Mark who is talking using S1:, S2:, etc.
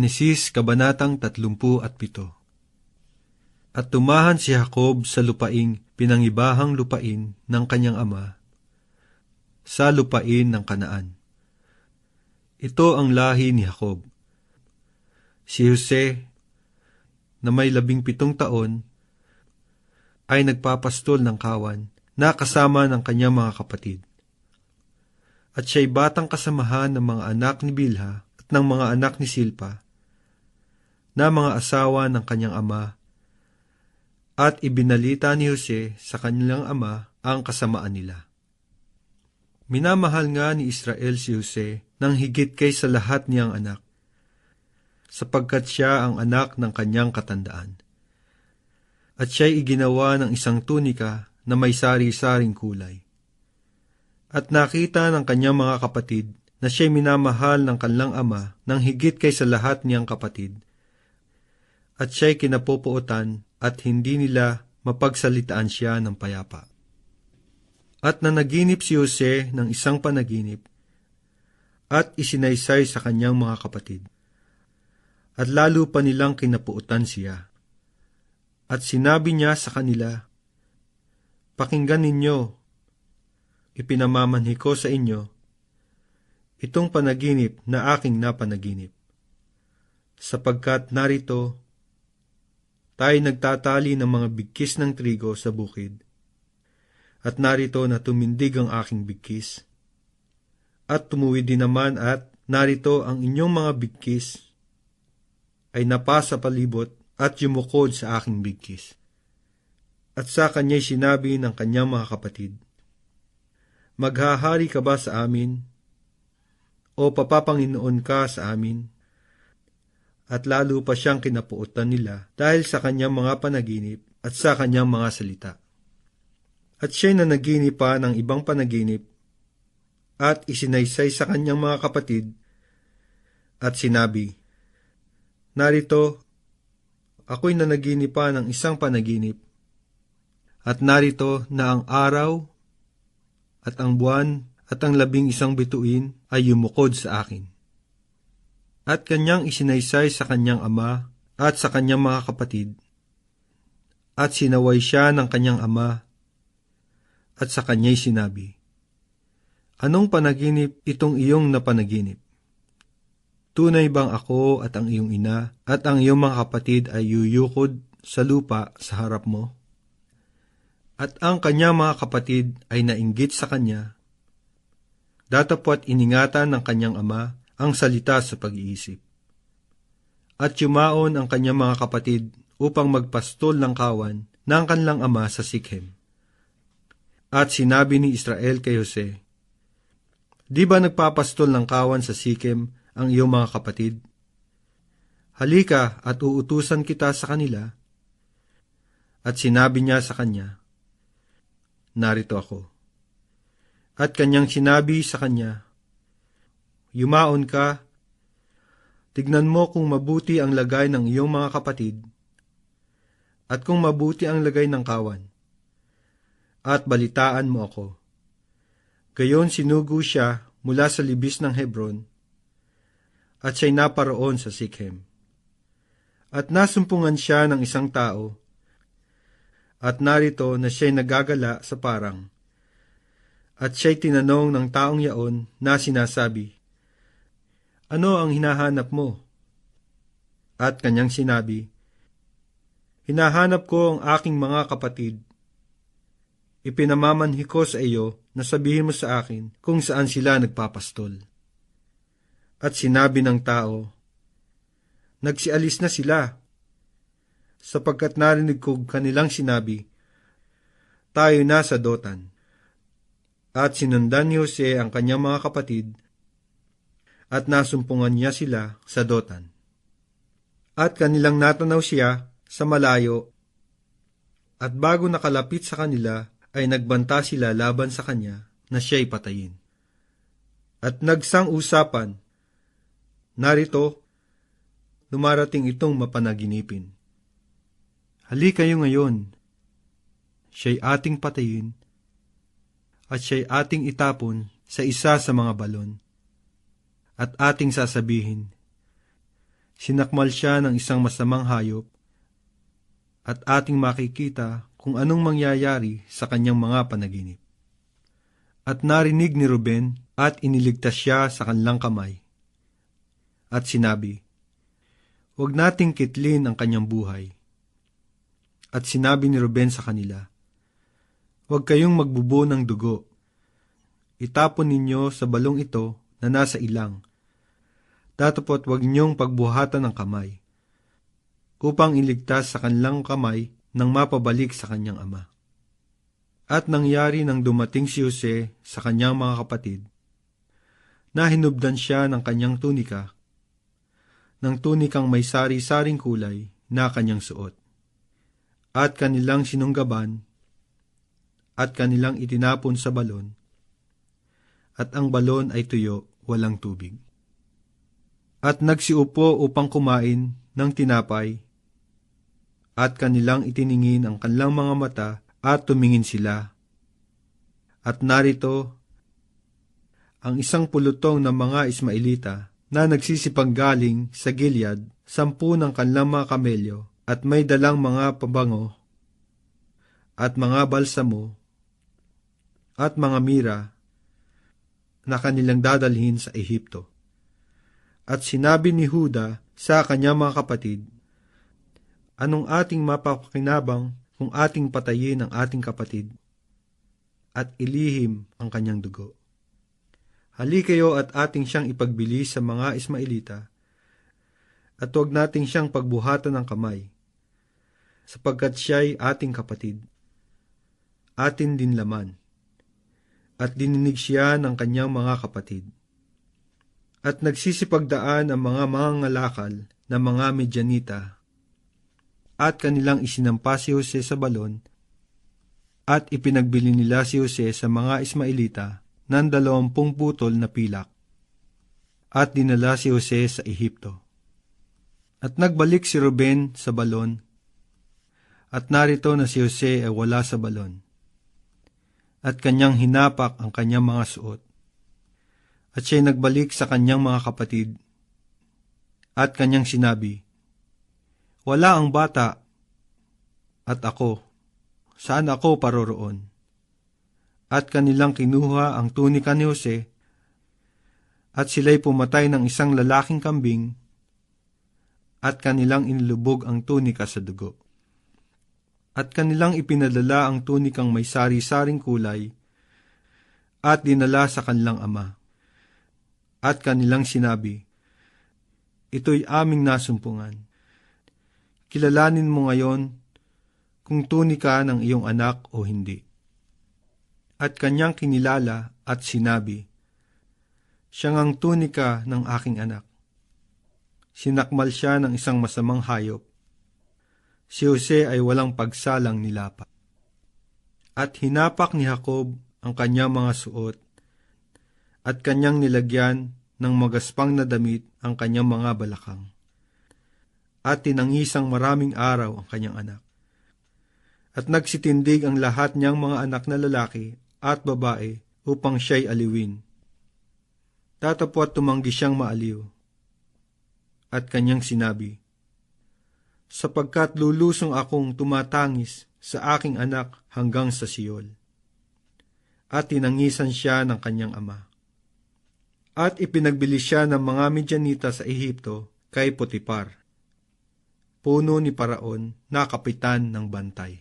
S1: Genesis Kabanatang 37 At tumahan si Jacob sa lupaing pinangibahang lupain ng kanyang ama, sa lupain ng kanaan. Ito ang lahi ni Jacob. Si Jose, na may labing pitong taon, ay nagpapastol ng kawan na kasama ng kanyang mga kapatid. At siya'y batang kasamahan ng mga anak ni Bilha ng mga anak ni Silpa na mga asawa ng kanyang ama at ibinalita ni Jose sa kanilang ama ang kasamaan nila. Minamahal nga ni Israel si Jose nang higit kay sa lahat niyang anak, sapagkat siya ang anak ng kanyang katandaan. At siya'y iginawa ng isang tunika na may sari-saring kulay. At nakita ng kanyang mga kapatid na siya'y minamahal ng kanilang ama ng higit kay sa lahat niyang kapatid. At siya'y kinapupuotan at hindi nila mapagsalitaan siya ng payapa. At nanaginip si Jose ng isang panaginip at isinaysay sa kanyang mga kapatid. At lalo pa nilang kinapuutan siya. At sinabi niya sa kanila, Pakinggan ninyo, ipinamamanhi ko sa inyo itong panaginip na aking napanaginip. Sapagkat narito, tayo nagtatali ng mga bigkis ng trigo sa bukid, at narito na tumindig ang aking bigkis, at tumuwi din naman at narito ang inyong mga bigkis ay napasa palibot at yumukod sa aking bigkis. At sa kanya'y sinabi ng kanyang mga kapatid, Maghahari ka ba sa amin o papapanginoon ka sa amin. At lalo pa siyang kinapuutan nila dahil sa kanyang mga panaginip at sa kanyang mga salita. At siya'y nanaginip pa ng ibang panaginip at isinaysay sa kanyang mga kapatid at sinabi, Narito, ako'y nanaginip pa ng isang panaginip at narito na ang araw at ang buwan at ang labing isang bituin ay yumukod sa akin. At kanyang isinaysay sa kanyang ama at sa kanyang mga kapatid, at sinaway siya ng kanyang ama, at sa kanya'y sinabi, Anong panaginip itong iyong napanaginip? Tunay bang ako at ang iyong ina at ang iyong mga kapatid ay yuyukod sa lupa sa harap mo? At ang kanyang mga kapatid ay nainggit sa kanya datapwat iningatan ng kanyang ama ang salita sa pag-iisip. At yumaon ang kanyang mga kapatid upang magpastol ng kawan ng kanilang ama sa Sikhem. At sinabi ni Israel kay Jose, Di ba nagpapastol ng kawan sa Sikhem ang iyong mga kapatid? Halika at uutusan kita sa kanila. At sinabi niya sa kanya, Narito ako at kanyang sinabi sa kanya, Yumaon ka, tignan mo kung mabuti ang lagay ng iyong mga kapatid, at kung mabuti ang lagay ng kawan, at balitaan mo ako. Gayon sinugo siya mula sa libis ng Hebron, at siya'y naparoon sa Sikhem. At nasumpungan siya ng isang tao, at narito na siya'y nagagala sa parang, at siya'y tinanong ng taong yaon na sinasabi, Ano ang hinahanap mo? At kanyang sinabi, Hinahanap ko ang aking mga kapatid. Ipinamamanhi ko sa iyo na sabihin mo sa akin kung saan sila nagpapastol. At sinabi ng tao, Nagsialis na sila, sapagkat narinig ko kanilang sinabi, Tayo na sa Dotan at sinundan ni Jose ang kanyang mga kapatid at nasumpungan niya sila sa Dotan. At kanilang natanaw siya sa malayo at bago nakalapit sa kanila ay nagbanta sila laban sa kanya na siya'y patayin. At nagsang usapan, narito, lumarating itong mapanaginipin. Hali kayo ngayon, siya'y ating patayin at siya'y ating itapon sa isa sa mga balon. At ating sasabihin, sinakmal siya ng isang masamang hayop at ating makikita kung anong mangyayari sa kanyang mga panaginip. At narinig ni Ruben at iniligtas siya sa kanilang kamay. At sinabi, Huwag nating kitlin ang kanyang buhay. At sinabi ni Ruben sa kanila, Huwag kayong magbubo ng dugo. Itapon ninyo sa balong ito na nasa ilang. Datapot huwag niyong pagbuhatan ng kamay, upang iligtas sa kanilang kamay nang mapabalik sa kanyang ama. At nangyari nang dumating si Jose sa kanyang mga kapatid, na hinubdan siya ng kanyang tunika, ng tunikang may sari-saring kulay na kanyang suot. At kanilang sinunggaban, at kanilang itinapon sa balon, at ang balon ay tuyo, walang tubig. At nagsiupo upang kumain ng tinapay, at kanilang itiningin ang kanilang mga mata at tumingin sila. At narito ang isang pulutong ng mga Ismailita na nagsisipanggaling sa Gilead, sampu ng kanilang mga kamelyo, at may dalang mga pabango, at mga balsamo, at mga mira, na kanilang dadalhin sa Ehipto. At sinabi ni Huda sa kanyang mga kapatid, Anong ating mapapakinabang kung ating patayin ang ating kapatid at ilihim ang kanyang dugo? Hali kayo at ating siyang ipagbili sa mga Ismailita at huwag nating siyang pagbuhatan ng kamay sapagkat siya'y ating kapatid. Atin din laman at dininig siya ng kanyang mga kapatid. At nagsisipagdaan ang mga mangangalakal na mga medyanita at kanilang isinampa si Jose sa balon at ipinagbili nila si Jose sa mga Ismailita ng dalawampung putol na pilak at dinala si Jose sa Ehipto. At nagbalik si Ruben sa balon at narito na si Jose ay wala sa balon at kanyang hinapak ang kanyang mga suot. At siya'y nagbalik sa kanyang mga kapatid at kanyang sinabi, Wala ang bata at ako, saan ako paroroon? At kanilang kinuha ang tunika ni Jose at sila'y pumatay ng isang lalaking kambing at kanilang inilubog ang tunika sa dugo at kanilang ipinadala ang tunikang may sari-saring kulay at dinala sa kanilang ama. At kanilang sinabi, Ito'y aming nasumpungan. Kilalanin mo ngayon kung tunika ng iyong anak o hindi. At kanyang kinilala at sinabi, Siyang ang tunika ng aking anak. Sinakmal siya ng isang masamang hayop si Jose ay walang pagsalang nilapa. At hinapak ni Jacob ang kanyang mga suot at kanyang nilagyan ng magaspang na damit ang kanyang mga balakang. At tinangisang maraming araw ang kanyang anak. At nagsitindig ang lahat niyang mga anak na lalaki at babae upang siya'y aliwin. Tatapot tumanggi siyang maaliw. At kanyang sinabi, sapagkat lulusong akong tumatangis sa aking anak hanggang sa Siyol. At tinangisan siya ng kanyang ama. At ipinagbili siya ng mga Midyanita sa Ehipto kay Potipar, puno ni Paraon na kapitan ng bantay.